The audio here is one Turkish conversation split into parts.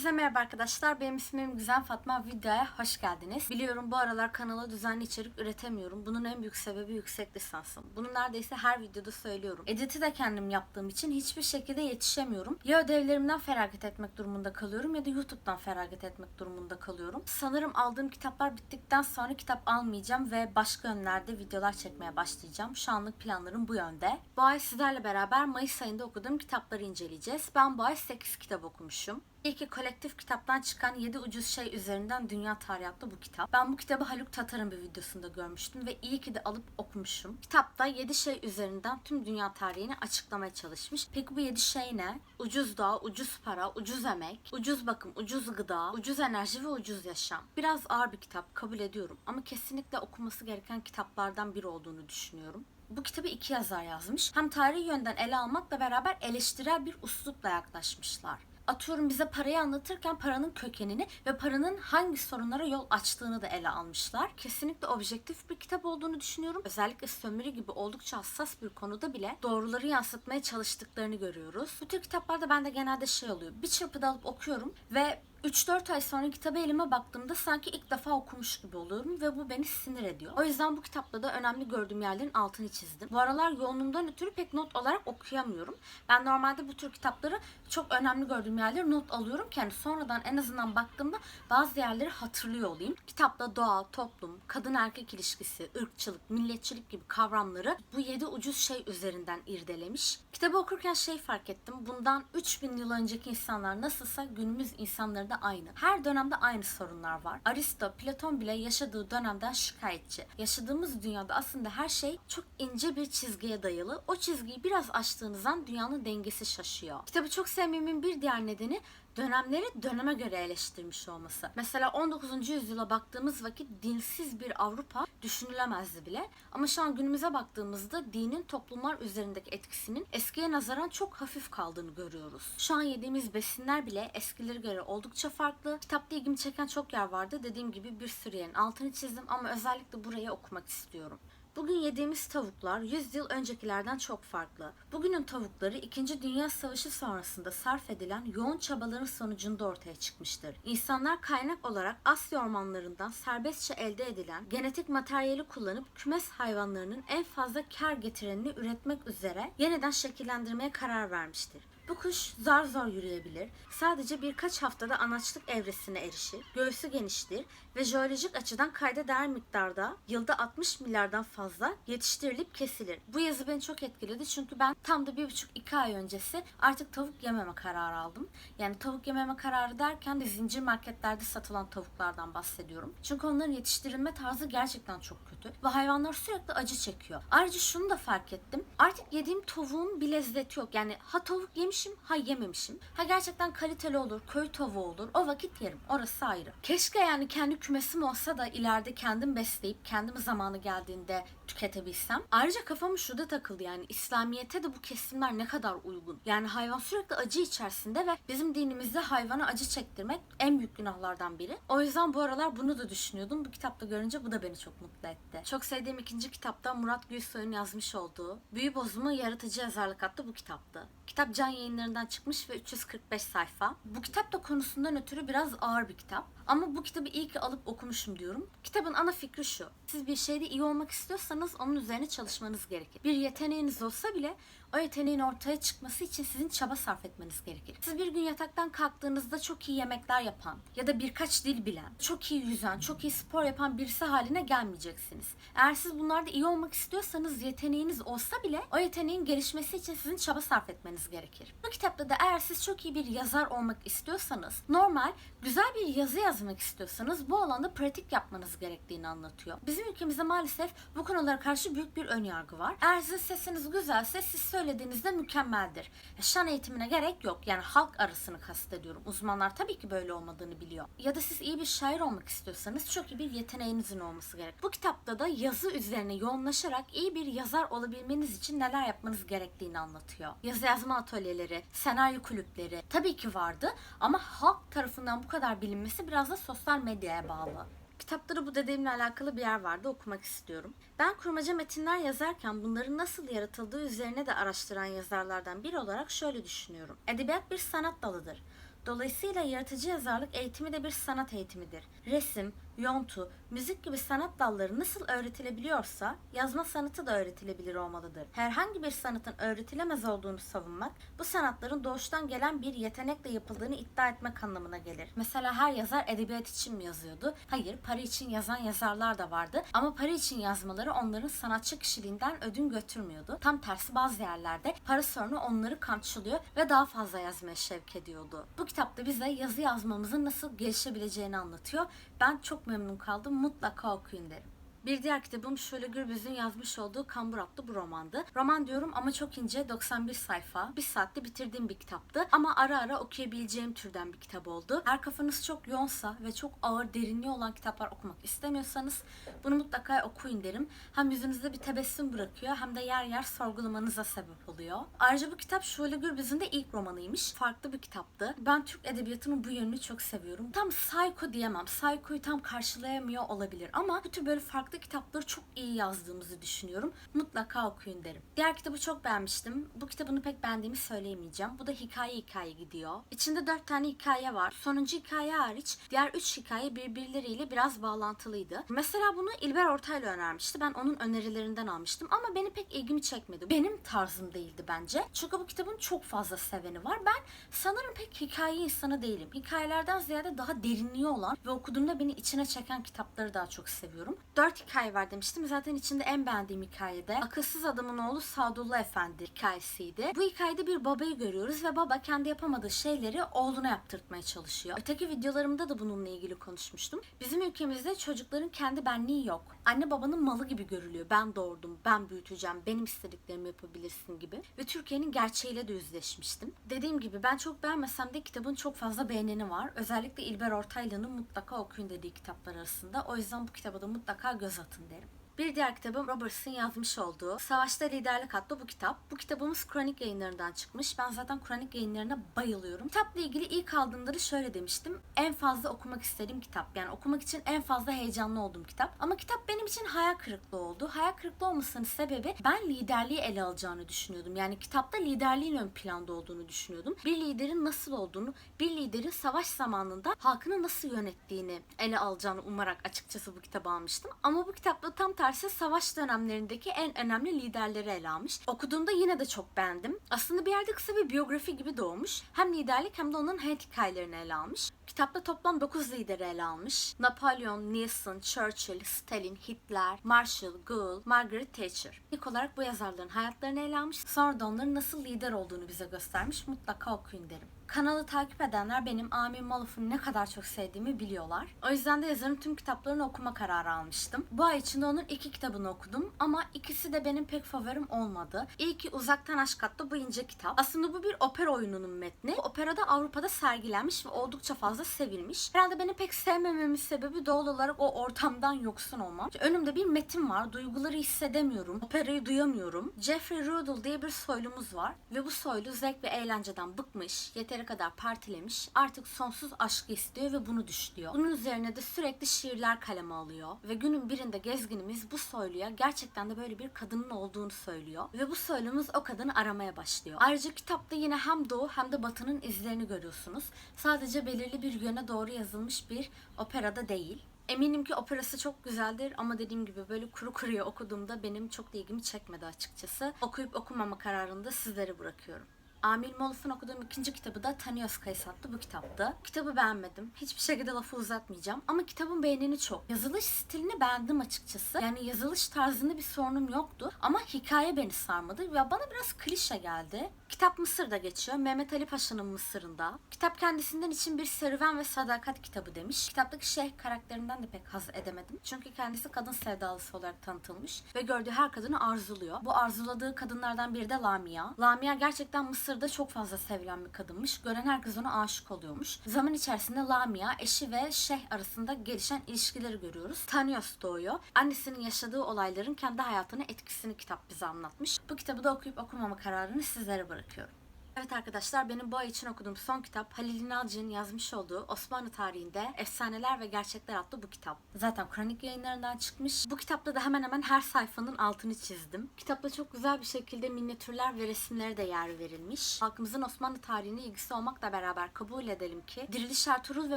Hepinize merhaba arkadaşlar. Benim ismim Güzel Fatma. Videoya hoş geldiniz. Biliyorum bu aralar kanala düzenli içerik üretemiyorum. Bunun en büyük sebebi yüksek lisansım. Bunu neredeyse her videoda söylüyorum. Editi de kendim yaptığım için hiçbir şekilde yetişemiyorum. Ya ödevlerimden feragat etmek durumunda kalıyorum ya da YouTube'dan feragat etmek durumunda kalıyorum. Sanırım aldığım kitaplar bittikten sonra kitap almayacağım ve başka yönlerde videolar çekmeye başlayacağım. Şu anlık planlarım bu yönde. Bu ay sizlerle beraber Mayıs ayında okuduğum kitapları inceleyeceğiz. Ben bu ay 8 kitap okumuşum. İlki kolektif kitaptan çıkan 7 ucuz şey üzerinden dünya tarihi adlı bu kitap. Ben bu kitabı Haluk Tatar'ın bir videosunda görmüştüm ve iyi ki de alıp okumuşum. Kitapta 7 şey üzerinden tüm dünya tarihini açıklamaya çalışmış. Peki bu 7 şey ne? Ucuz doğa, ucuz para, ucuz emek, ucuz bakım, ucuz gıda, ucuz enerji ve ucuz yaşam. Biraz ağır bir kitap kabul ediyorum ama kesinlikle okunması gereken kitaplardan biri olduğunu düşünüyorum. Bu kitabı iki yazar yazmış. Hem tarihi yönden ele almakla beraber eleştirel bir uslupla yaklaşmışlar atıyorum bize parayı anlatırken paranın kökenini ve paranın hangi sorunlara yol açtığını da ele almışlar. Kesinlikle objektif bir kitap olduğunu düşünüyorum. Özellikle sömürü gibi oldukça hassas bir konuda bile doğruları yansıtmaya çalıştıklarını görüyoruz. Bu tür kitaplarda bende genelde şey oluyor. Bir çırpıda alıp okuyorum ve 3-4 ay sonra kitabı elime baktığımda sanki ilk defa okumuş gibi oluyorum ve bu beni sinir ediyor. O yüzden bu kitapta da önemli gördüğüm yerlerin altını çizdim. Bu aralar yoğunluğumdan ötürü pek not olarak okuyamıyorum. Ben normalde bu tür kitapları çok önemli gördüğüm yerleri not alıyorum ki hani sonradan en azından baktığımda bazı yerleri hatırlıyor olayım. Kitapta doğa, toplum, kadın erkek ilişkisi, ırkçılık, milletçilik gibi kavramları bu 7 ucuz şey üzerinden irdelemiş. Kitabı okurken şey fark ettim. Bundan 3000 yıl önceki insanlar nasılsa günümüz insanları da aynı. Her dönemde aynı sorunlar var. Aristo, Platon bile yaşadığı dönemden şikayetçi. Yaşadığımız dünyada aslında her şey çok ince bir çizgiye dayalı. O çizgiyi biraz aştığınız an dünyanın dengesi şaşıyor. Kitabı çok sevmemin bir diğer nedeni dönemleri döneme göre eleştirmiş olması. Mesela 19. yüzyıla baktığımız vakit dinsiz bir Avrupa düşünülemezdi bile. Ama şu an günümüze baktığımızda dinin toplumlar üzerindeki etkisinin eskiye nazaran çok hafif kaldığını görüyoruz. Şu an yediğimiz besinler bile eskilere göre oldukça farklı. Kitapta ilgimi çeken çok yer vardı. Dediğim gibi bir sürü yerin altını çizdim ama özellikle burayı okumak istiyorum. Bugün yediğimiz tavuklar 100 yıl öncekilerden çok farklı. Bugünün tavukları 2. Dünya Savaşı sonrasında sarf edilen yoğun çabaların sonucunda ortaya çıkmıştır. İnsanlar kaynak olarak Asya ormanlarından serbestçe elde edilen genetik materyali kullanıp kümes hayvanlarının en fazla kar getirenini üretmek üzere yeniden şekillendirmeye karar vermiştir. Bu kuş zar zor yürüyebilir. Sadece birkaç haftada anaçlık evresine erişir. Göğsü geniştir ve jeolojik açıdan kayda değer miktarda yılda 60 milyardan fazla yetiştirilip kesilir. Bu yazı beni çok etkiledi çünkü ben tam da bir buçuk iki ay öncesi artık tavuk yememe kararı aldım. Yani tavuk yememe kararı derken de zincir marketlerde satılan tavuklardan bahsediyorum. Çünkü onların yetiştirilme tarzı gerçekten çok kötü ve hayvanlar sürekli acı çekiyor. Ayrıca şunu da fark ettim. Artık yediğim tavuğun bir lezzeti yok. Yani ha tavuk yemişim ha yememişim. Ha gerçekten kaliteli olur, köy tavuğu olur. O vakit yerim. Orası ayrı. Keşke yani kendi kümesim olsa da ileride kendim besleyip kendim zamanı geldiğinde tüketebilsem. Ayrıca kafam şurada takıldı yani İslamiyet'e de bu kesimler ne kadar uygun. Yani hayvan sürekli acı içerisinde ve bizim dinimizde hayvana acı çektirmek en büyük günahlardan biri. O yüzden bu aralar bunu da düşünüyordum. Bu kitapta görünce bu da beni çok mutlu etti. Çok sevdiğim ikinci kitapta Murat Gülsoy'un yazmış olduğu Büyü Bozumu Yaratıcı Yazarlık adlı bu kitaptı. Kitap can yayınlarından çıkmış ve 345 sayfa. Bu kitap da konusundan ötürü biraz ağır bir kitap. Ama bu kitabı iyi ki alıp okumuşum diyorum. Kitabın ana fikri şu. Siz bir şeyde iyi olmak istiyorsanız onun üzerine çalışmanız gerekir. Bir yeteneğiniz olsa bile o yeteneğin ortaya çıkması için sizin çaba sarf etmeniz gerekir. Siz bir gün yataktan kalktığınızda çok iyi yemekler yapan ya da birkaç dil bilen, çok iyi yüzen, çok iyi spor yapan birisi haline gelmeyeceksiniz. Eğer siz bunlarda iyi olmak istiyorsanız yeteneğiniz olsa bile o yeteneğin gelişmesi için sizin çaba sarf etmeniz gerekir. Bu kitapta da eğer siz çok iyi bir yazar olmak istiyorsanız, normal, güzel bir yazı yazmak istiyorsanız bu alanda pratik yapmanız gerektiğini anlatıyor. Bizim ülkemizde maalesef bu konulara karşı büyük bir önyargı var. Eğer sizin sesiniz güzelse siz söylediğinizde mükemmeldir. Şan eğitimine gerek yok. Yani halk arasını kastediyorum. Uzmanlar tabii ki böyle olmadığını biliyor. Ya da siz iyi bir şair olmak istiyorsanız çok iyi bir yeteneğinizin olması gerek. Bu kitapta da yazı üzerine yoğunlaşarak iyi bir yazar olabilmeniz için neler yapmanız gerektiğini anlatıyor. Yazı yazma atölyeleri, senaryo kulüpleri tabii ki vardı ama halk tarafından bu kadar bilinmesi biraz da sosyal medyaya bağlı. Kitapları bu dedemle alakalı bir yer vardı okumak istiyorum. Ben kurmaca metinler yazarken bunların nasıl yaratıldığı üzerine de araştıran yazarlardan biri olarak şöyle düşünüyorum. Edebiyat bir sanat dalıdır. Dolayısıyla yaratıcı yazarlık eğitimi de bir sanat eğitimidir. Resim, yontu, müzik gibi sanat dalları nasıl öğretilebiliyorsa yazma sanatı da öğretilebilir olmalıdır. Herhangi bir sanatın öğretilemez olduğunu savunmak bu sanatların doğuştan gelen bir yetenekle yapıldığını iddia etmek anlamına gelir. Mesela her yazar edebiyat için mi yazıyordu? Hayır, para için yazan yazarlar da vardı ama para için yazmaları onların sanatçı kişiliğinden ödün götürmüyordu. Tam tersi bazı yerlerde para sorunu onları kamçılıyor ve daha fazla yazmaya şevk ediyordu. Bu kitapta bize yazı yazmamızın nasıl gelişebileceğini anlatıyor. Ben çok memnun kaldım. Mutlaka okuyun derim. Bir diğer kitabım Şöyle Gürbüz'ün yazmış olduğu Kambur adlı bu romandı. Roman diyorum ama çok ince 91 sayfa. Bir saatte bitirdiğim bir kitaptı. Ama ara ara okuyabileceğim türden bir kitap oldu. Eğer kafanız çok yoğunsa ve çok ağır derinliği olan kitaplar okumak istemiyorsanız bunu mutlaka okuyun derim. Hem yüzünüzde bir tebessüm bırakıyor hem de yer yer sorgulamanıza sebep oluyor. Ayrıca bu kitap Şöyle Gürbüz'ün de ilk romanıymış. Farklı bir kitaptı. Ben Türk edebiyatının bu yönünü çok seviyorum. Tam psycho diyemem. Psycho'yu tam karşılayamıyor olabilir ama bu tür böyle farklı kitapları çok iyi yazdığımızı düşünüyorum. Mutlaka okuyun derim. Diğer kitabı çok beğenmiştim. Bu kitabını pek beğendiğimi söyleyemeyeceğim. Bu da hikaye hikaye gidiyor. İçinde dört tane hikaye var. Sonuncu hikaye hariç diğer üç hikaye birbirleriyle biraz bağlantılıydı. Mesela bunu İlber Ortaylı önermişti. Ben onun önerilerinden almıştım ama beni pek ilgimi çekmedi. Benim tarzım değildi bence. Çünkü bu kitabın çok fazla seveni var. Ben sanırım pek hikaye insanı değilim. Hikayelerden ziyade daha derinliği olan ve okuduğumda beni içine çeken kitapları daha çok seviyorum. Dört hikaye var demiştim. Zaten içinde en beğendiğim hikayede Akılsız Adamın Oğlu Sadullah Efendi hikayesiydi. Bu hikayede bir babayı görüyoruz ve baba kendi yapamadığı şeyleri oğluna yaptırtmaya çalışıyor. Öteki videolarımda da bununla ilgili konuşmuştum. Bizim ülkemizde çocukların kendi benliği yok. Anne babanın malı gibi görülüyor. Ben doğurdum, ben büyüteceğim, benim istediklerimi yapabilirsin gibi. Ve Türkiye'nin gerçeğiyle de yüzleşmiştim. Dediğim gibi ben çok beğenmesem de kitabın çok fazla beğeneni var. Özellikle İlber Ortaylı'nın mutlaka okuyun dediği kitaplar arasında. O yüzden bu kitaba da mutlaka göz atın derim. Bir diğer kitabım Roberts'ın yazmış olduğu Savaşta Liderlik adlı bu kitap. Bu kitabımız Kronik yayınlarından çıkmış. Ben zaten Kronik yayınlarına bayılıyorum. Kitapla ilgili ilk aldığımda da şöyle demiştim. En fazla okumak istediğim kitap. Yani okumak için en fazla heyecanlı olduğum kitap. Ama kitap benim için hayal kırıklığı oldu. Hayal kırıklığı olmasının sebebi ben liderliği ele alacağını düşünüyordum. Yani kitapta liderliğin ön planda olduğunu düşünüyordum. Bir liderin nasıl olduğunu, bir liderin savaş zamanında halkını nasıl yönettiğini ele alacağını umarak açıkçası bu kitabı almıştım. Ama bu kitapta tam tersi savaş dönemlerindeki en önemli liderleri ele almış. Okuduğumda yine de çok beğendim. Aslında bir yerde kısa bir biyografi gibi doğmuş. Hem liderlik hem de onun hayat hikayelerini ele almış. Kitapta toplam 9 lideri ele almış. Napolyon, Nixon, Churchill, Stalin, Hitler, Marshall, Gould, Margaret Thatcher. İlk olarak bu yazarların hayatlarını ele almış. Sonra da onların nasıl lider olduğunu bize göstermiş. Mutlaka okuyun derim. Kanalı takip edenler benim Amin Maluf'u ne kadar çok sevdiğimi biliyorlar. O yüzden de yazarın tüm kitaplarını okuma kararı almıştım. Bu ay içinde onun iki kitabını okudum ama ikisi de benim pek favorim olmadı. İlki Uzaktan Aşk adlı bu ince kitap. Aslında bu bir opera oyununun metni. Bu operada Avrupa'da sergilenmiş ve oldukça fazla sevilmiş. Herhalde beni pek sevmememin sebebi doğal olarak o ortamdan yoksun olmam. Önümde bir metin var. Duyguları hissedemiyorum. Operayı duyamıyorum. Jeffrey Rudel diye bir soylumuz var ve bu soylu zevk ve eğlenceden bıkmış, yeteri kadar partilemiş, artık sonsuz aşkı istiyor ve bunu düşlüyor. Bunun üzerine de sürekli şiirler kaleme alıyor ve günün birinde gezginimiz bu soyluya gerçekten de böyle bir kadının olduğunu söylüyor ve bu soylumuz o kadını aramaya başlıyor. Ayrıca kitapta yine hem doğu hem de batının izlerini görüyorsunuz. Sadece belirli bir yöne doğru yazılmış bir operada değil. Eminim ki operası çok güzeldir ama dediğim gibi böyle kuru kuruya okuduğumda benim çok da ilgimi çekmedi açıkçası. Okuyup okumama kararını da sizlere bırakıyorum. Amil Moluf'un okuduğum ikinci kitabı da Tanios Kayıs adlı bu kitaptı. Kitabı beğenmedim. Hiçbir şekilde lafı uzatmayacağım. Ama kitabın beğenini çok. Yazılış stilini beğendim açıkçası. Yani yazılış tarzında bir sorunum yoktu. Ama hikaye beni sarmadı. Ya bana biraz klişe geldi. Kitap Mısır'da geçiyor. Mehmet Ali Paşa'nın Mısır'ında. Kitap kendisinden için bir serüven ve sadakat kitabı demiş. Kitaptaki şeyh karakterinden de pek haz edemedim. Çünkü kendisi kadın sevdalısı olarak tanıtılmış. Ve gördüğü her kadını arzuluyor. Bu arzuladığı kadınlardan biri de Lamia. Lamia gerçekten Mısır'da çok fazla sevilen bir kadınmış. Gören herkes ona aşık oluyormuş. Zaman içerisinde Lamia eşi ve şeyh arasında gelişen ilişkileri görüyoruz. Tanios doğuyor. Annesinin yaşadığı olayların kendi hayatına etkisini kitap bize anlatmış. Bu kitabı da okuyup okumama kararını sizlere bırakıyorum. Evet arkadaşlar benim bu ay için okuduğum son kitap Halil İnalcı'nın yazmış olduğu Osmanlı tarihinde Efsaneler ve Gerçekler adlı bu kitap. Zaten kronik yayınlarından çıkmış. Bu kitapta da hemen hemen her sayfanın altını çizdim. Kitapta çok güzel bir şekilde minyatürler ve resimlere de yer verilmiş. Halkımızın Osmanlı tarihine ilgisi olmakla beraber kabul edelim ki Diriliş Ertuğrul ve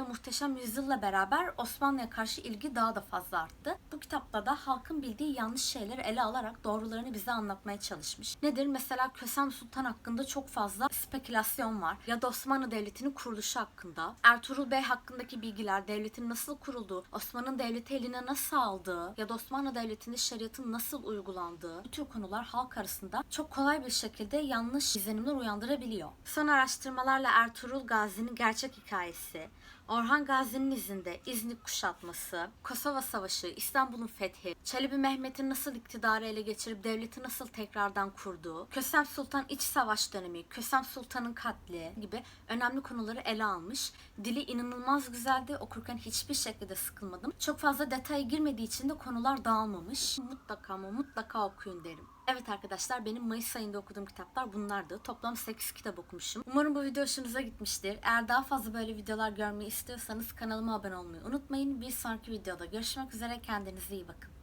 Muhteşem Yüzyıl'la beraber Osmanlı'ya karşı ilgi daha da fazla arttı. Bu kitapta da halkın bildiği yanlış şeyleri ele alarak doğrularını bize anlatmaya çalışmış. Nedir? Mesela Kösem Sultan hakkında çok fazla spekülasyon var. Ya da Osmanlı Devleti'nin kuruluşu hakkında. Ertuğrul Bey hakkındaki bilgiler, devletin nasıl kurulduğu, Osmanlı Devleti eline nasıl aldığı ya da Osmanlı Devleti'nde şeriatın nasıl uygulandığı bu tür konular halk arasında çok kolay bir şekilde yanlış izlenimler uyandırabiliyor. Son araştırmalarla Ertuğrul Gazi'nin gerçek hikayesi, Orhan Gazi'nin izinde İznik kuşatması, Kosova Savaşı, İstanbul'un fethi, Çelebi Mehmet'in nasıl iktidarı ele geçirip devleti nasıl tekrardan kurduğu, Kösem Sultan iç savaş dönemi, Kösem Sultan'ın katli gibi önemli konuları ele almış. Dili inanılmaz güzeldi. Okurken hiçbir şekilde sıkılmadım. Çok fazla detaya girmediği için de konular dağılmamış. Mutlaka ama mutlaka okuyun derim. Evet arkadaşlar benim Mayıs ayında okuduğum kitaplar bunlardı. Toplam 8 kitap okumuşum. Umarım bu video hoşunuza gitmiştir. Eğer daha fazla böyle videolar görmeyi istiyorsanız kanalıma abone olmayı unutmayın. Bir sonraki videoda görüşmek üzere. Kendinize iyi bakın.